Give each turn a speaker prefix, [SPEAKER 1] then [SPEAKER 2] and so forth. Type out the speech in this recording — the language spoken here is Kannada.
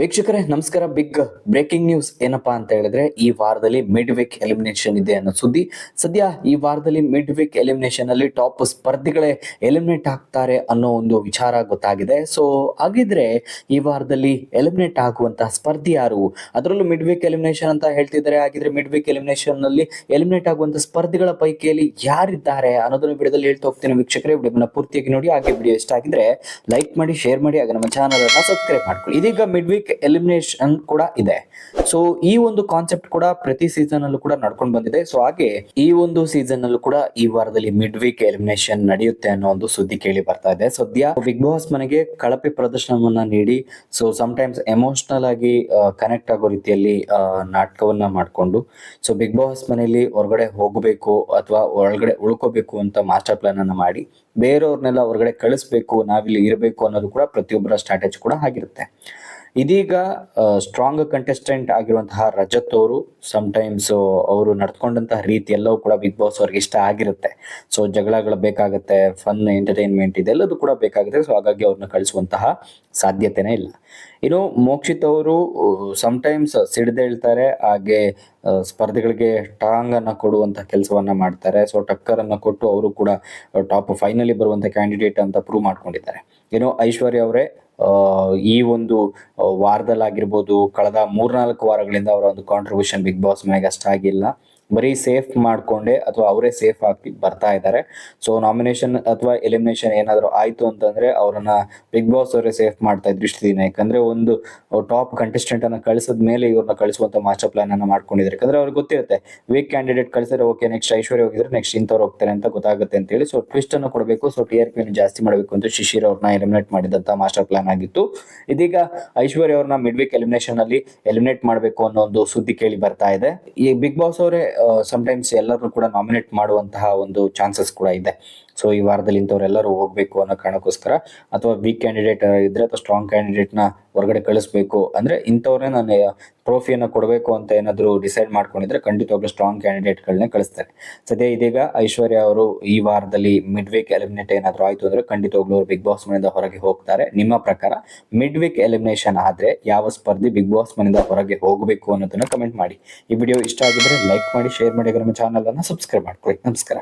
[SPEAKER 1] ವೀಕ್ಷಕರೇ, ನಮಸ್ಕಾರ. ಬಿಗ್ ಬ್ರೇಕಿಂಗ್ ನ್ಯೂಸ್ ಏನಪ್ಪಾ ಅಂತ ಹೇಳಿದ್ರೆ, ಈ ವಾರದಲ್ಲಿ ಮಿಡ್ ವೀಕ್ ಎಲಿಮಿನೇಷನ್ ಇದೆ ಅನ್ನೋ ಸುದ್ದಿ. ಸದ್ಯ ಈ ವಾರದಲ್ಲಿ ಮಿಡ್ ವೀಕ್ ಎಲಿಮಿನೇಷನ್ ಅಲ್ಲಿ ಟಾಪ್ ಸ್ಪರ್ಧಿಗಳೇ ಎಲಿಮಿನೇಟ್ ಆಗ್ತಾರೆ ಅನ್ನೋ ಒಂದು ವಿಚಾರ ಗೊತ್ತಾಗಿದೆ. ಸೊ ಹಾಗಿದ್ರೆ ಈ ವಾರದಲ್ಲಿ ಎಲಿಮಿನೇಟ್ ಆಗುವಂತಹ ಸ್ಪರ್ಧಿ ಯಾರು? ಅದರಲ್ಲೂ ಮಿಡ್ ವೀಕ್ ಎಲಿಮಿನೇಷನ್ ಅಂತ ಹೇಳ್ತಿದ್ದಾರೆ. ಹಾಗಿದ್ರೆ ಮಿಡ್ ವೀಕ್ ಎಲಿಮಿನೇಷನ್ನಲ್ಲಿ ಎಲಿಮಿನೇಟ್ ಆಗುವಂತಹ ಸ್ಪರ್ಧಿಗಳ ಪೈಕಿಯಲ್ಲಿ ಯಾರಿದ್ದಾರೆ ಅನ್ನೋದನ್ನು ವಿಡಿಯೋದಲ್ಲಿ ಹೇಳ್ತಾ ಹೋಗ್ತೀನಿ ವೀಕ್ಷಕರೇ. ವಿಡಿಯೋನ ಪೂರ್ತಿಯಾಗಿ ನೋಡಿ, ಹಾಗೆ ವಿಡಿಯೋ ಇಷ್ಟ ಆಗಿದ್ರೆ ಲೈಕ್ ಮಾಡಿ ಶೇರ್ ಮಾಡಿ, ಹಾಗೆ ನಮ್ಮ ಚಾನಲ್ ಅನ್ನ ಸಬ್ಸ್ಕ್ರೈಬ್ ಮಾಡ್ಕೊಳ್ಳಿ. ಇದೀಗ ಮಿಡ್ ವೀಕ್ ಎಲಿಮಿನೇಷನ್ ಕೂಡ ಇದೆ. ಸೊ ಈ ಒಂದು ಕಾನ್ಸೆಪ್ಟ್ ಕೂಡ ಪ್ರತಿ ಸೀಸನ್ ಅಲ್ಲೂ ಕೂಡ ನಡ್ಕೊಂಡು ಬಂದಿದೆ. ಸೊ ಹಾಗೆ ಈ ಒಂದು ಸೀಸನ್ ಅಲ್ಲೂ ಕೂಡ ಈ ವಾರದಲ್ಲಿ ಮಿಡ್ ವೀಕ್ ಎಲಿಮಿನೇಷನ್ ನಡೆಯುತ್ತೆ ಅನ್ನೋ ಒಂದು ಸುದ್ದಿ ಕೇಳಿ ಬರ್ತಾ ಇದೆ. ಸದ್ಯ ಬಿಗ್ ಬಾಸ್ ಮನೆಗೆ ಕಳಪೆ ಪ್ರದರ್ಶನವನ್ನ ನೀಡಿ ಸೊ ಟೈಮ್ಸ್ ಎಮೋಷನಲ್ ಆಗಿ ಕನೆಕ್ಟ್ ಆಗೋ ರೀತಿಯಲ್ಲಿ ನಾಟಕವನ್ನ ಮಾಡಿಕೊಂಡು ಸೊ ಬಿಗ್ ಬಾಸ್ ಮನೆಯಲ್ಲಿ ಹೊರಗಡೆ ಹೋಗಬೇಕು ಅಥವಾ ಒಳಗಡೆ ಉಳ್ಕೋಬೇಕು ಅಂತ ಮಾಸ್ಟರ್ ಪ್ಲಾನ್ ಅನ್ನ ಮಾಡಿ, ಬೇರೆಯವ್ರನ್ನೆಲ್ಲ ಹೊರಗಡೆ ಕಳಿಸ್ಬೇಕು, ನಾವಿಲ್ಲಿ ಇರಬೇಕು ಅನ್ನೋದು ಕೂಡ ಪ್ರತಿಯೊಬ್ಬರ ಸ್ಟ್ರಾಟಜಿ ಕೂಡ ಆಗಿರುತ್ತೆ. ಇದೀಗ ಸ್ಟ್ರಾಂಗ್ ಕಂಟೆಸ್ಟೆಂಟ್ ಆಗಿರುವಂತಹ ರಜತ್ ಅವರು ಟೈಮ್ಸ್ ಅವರು ನಡ್ಕೊಂಡಂತಹ ರೀತಿ ಎಲ್ಲವೂ ಕೂಡ ಬಿಗ್ ಬಾಸ್ ಅವ್ರಿಗೆ ಇಷ್ಟ ಆಗಿರುತ್ತೆ. ಸೊ ಜಗಳಗಳು ಬೇಕಾಗುತ್ತೆ ಫನ್ ಎಂಟರ್ಟೈನ್ಮೆಂಟ್ ಇದೆಲ್ಲದೂ ಕೂಡ ಬೇಕಾಗುತ್ತೆ. ಸೊ ಹಾಗಾಗಿ ಅವ್ರನ್ನ ಕಳಿಸುವಂತಹ ಸಾಧ್ಯತೆನೇ ಇಲ್ಲ. ಇನ್ನು ಮೋಕ್ಷಿತ್ ಅವರು ಟೈಮ್ಸ್ ಸಿಡ್ದೇಳ್ತಾರೆ ಹಾಗೆ ಸ್ಪರ್ಧೆಗಳಿಗೆ ಸ್ಪರ್ಧಿಗಳಿಗೆ ಟಾಂಗ್ ಅನ್ನ ಕೊಡುವಂತ ಕೆಲಸವನ್ನ ಮಾಡ್ತಾರೆ. ಸೊ ಟಕ್ಕರ್ ಅನ್ನ ಕೊಟ್ಟು ಅವರು ಕೂಡ ಟಾಪ್ ಫೈನಲಿ ಬರುವಂತ ಕ್ಯಾಂಡಿಡೇಟ್ ಅಂತ ಪ್ರೂವ್ ಮಾಡ್ಕೊಂಡಿದ್ದಾರೆ. ಇನ್ನು ಐಶ್ವರ್ಯ ಅವರೇ ಈ ಒಂದು ವಾರದಲ್ಲಿ ವಾರದಲ್ಲಾಗಿರ್ಬೋದು ಕಳೆದ ಮೂರ್ನಾಲ್ಕು ವಾರಗಳಿಂದ ಅವರ ಒಂದು ಕಾಂಟ್ರಿಬ್ಯೂಷನ್ ಬಿಗ್ ಬಾಸ್ ಮನೆಗೆ ಅಷ್ಟಾಗಿಲ್ಲ. ಬರೀ ಸೇಫ್ ಮಾಡ್ಕೊಂಡೆ ಅಥವಾ ಅವರೇ ಸೇಫ್ ಆಗಿ ಬರ್ತಾ ಇದ್ದಾರೆ. ಸೊ ನಾಮಿನೇಷನ್ ಅಥವಾ ಎಲಿಮಿನೇಷನ್ ಏನಾದರೂ ಆಯಿತು ಅಂತಂದ್ರೆ ಅವರನ್ನ ಬಿಗ್ ಬಾಸ್ ಅವರೇ ಸೇಫ್ ಮಾಡ್ತಾ ಇದ್ರು ಇಷ್ಟು ದಿನ. ಯಾಕಂದ್ರೆ ಒಂದು ಟಾಪ್ ಕಂಟೆಸ್ಟೆಂಟ್ ಅನ್ನ ಕಳಿಸಿದ ಮೇಲೆ ಇವ್ರನ್ನ ಕಳಿಸುವಂತ ಮಾಸ್ಟರ್ ಪ್ಲಾನ್ ಅನ್ನ ಮಾಡ್ಕೊಂಡಿದ್ದಾರೆ. ಯಾಕಂದ್ರೆ ಅವ್ರಿಗೆ ಗೊತ್ತಿರುತ್ತೆ ವೀಕ್ ಕ್ಯಾಂಡಿಡೇಟ್ ಕಳಿಸಿದ್ರೆ ಓಕೆ ನೆಕ್ಸ್ಟ್ ಐಶ್ವರ್ಯ ಹೋಗಿದ್ರೆ ನೆಕ್ಸ್ಟ್ ಇಂಥವ್ರು ಹೋಗ್ತಾರೆ ಅಂತ ಗೊತ್ತಾಗುತ್ತೆ ಅಂತ ಹೇಳಿ. ಸೊ ಟ್ವಿಸ್ಟ್ ಅನ್ನು ಕೊಡಬೇಕು. ಸೊ ಟಿ ಆರ್ ಪಿ ಜಾಸ್ತಿ ಮಾಡಬೇಕು ಅಂತ ಶಿಶಿರ್ ಅವ್ರನ್ನ ಎಲಿಮಿನೇಟ್ ಮಾಡಿದಂತ ಮಾಸ್ಟರ್ ಪ್ಲಾನ್ ಆಗಿತ್ತು. ಇದೀಗ ಐಶ್ವರ್ಯ ಅವ್ರನ್ನ ಮಿಡ್ ವೀಕ್ ಎಲಿಮಿನೇಷನ್ ಅಲ್ಲಿ ಎಲಿಮಿನೇಟ್ ಮಾಡಬೇಕು ಅನ್ನೋ ಒಂದು ಸುದ್ದಿ ಕೇಳಿ ಬರ್ತಾ ಇದೆ. ಈ ಬಿಗ್ ಬಾಸ್ ಅವರೇ ಟೈಮ್ಸ್ ಎಲ್ಲರನ್ನು ಕೂಡ ನಾಮಿನೇಟ್ ಮಾಡುವಂತಹ ಒಂದು ಚಾನ್ಸಸ್ ಕೂಡ ಇದೆ. ಸೊ ಈ ವಾರದಲ್ಲಿ ಇಂಥವ್ರೆಲ್ಲರೂ ಹೋಗ್ಬೇಕು ಅನ್ನೋ ಕಾರಣಕ್ಕೋಸ್ಕರ ಅಥವಾ ವೀಕ್ ಕ್ಯಾಂಡಿಡೇಟ್ ಇದ್ರೆ ಅಥವಾ ಸ್ಟ್ರಾಂಗ್ ಕ್ಯಾಂಡಿಡೇಟ್ನ ಹೊರಗಡೆ ಕಳಿಸ್ಬೇಕು ಅಂದ್ರೆ ಇಂಥವ್ರನ್ನೇ ನಾನು ಟ್ರೋಫಿಯನ್ನು ಕೊಡಬೇಕು ಅಂತ ಏನಾದರೂ ಡಿಸೈಡ್ ಮಾಡ್ಕೊಂಡಿದ್ರೆ ಖಂಡಿತವಾಗ್ಲೂ ಸ್ಟ್ರಾಂಗ್ ಕ್ಯಾಂಡಿಡೇಟ್ಗಳನ್ನೇ ಕಳಿಸ್ತಾರೆ. ಸದ್ಯ ಇದೀಗ ಐಶ್ವರ್ಯ ಅವರು ಈ ವಾರದಲ್ಲಿ ಮಿಡ್ ವೀಕ್ ಎಲಿಮಿನೇಟ್ ಏನಾದರೂ ಆಯಿತು ಅಂದರೆ ಖಂಡಿತವಾಗ್ಲೂ ಅವರು ಬಿಗ್ ಬಾಸ್ ಮನೆಯಿಂದ ಹೊರಗೆ ಹೋಗ್ತಾರೆ. ನಿಮ್ಮ ಪ್ರಕಾರ ಮಿಡ್ ವೀಕ್ ಎಲಿಮಿನೇಷನ್ ಆದರೆ ಯಾವ ಸ್ಪರ್ಧಿ ಬಿಗ್ ಬಾಸ್ ಮನೆಯಿಂದ ಹೊರಗೆ ಹೋಗಬೇಕು ಅನ್ನೋದನ್ನು ಕಮೆಂಟ್ ಮಾಡಿ. ಈ ವಿಡಿಯೋ ಇಷ್ಟ ಆಗಿದ್ರೆ ಲೈಕ್ ಮಾಡಿ ಶೇರ್ ಮಾಡಿ ನಮ್ಮ ಚಾನಲನ್ನು ಸಬ್ಸ್ಕ್ರೈಬ್ ಮಾಡ್ಕೊಳ್ಳಿ. ನಮಸ್ಕಾರ.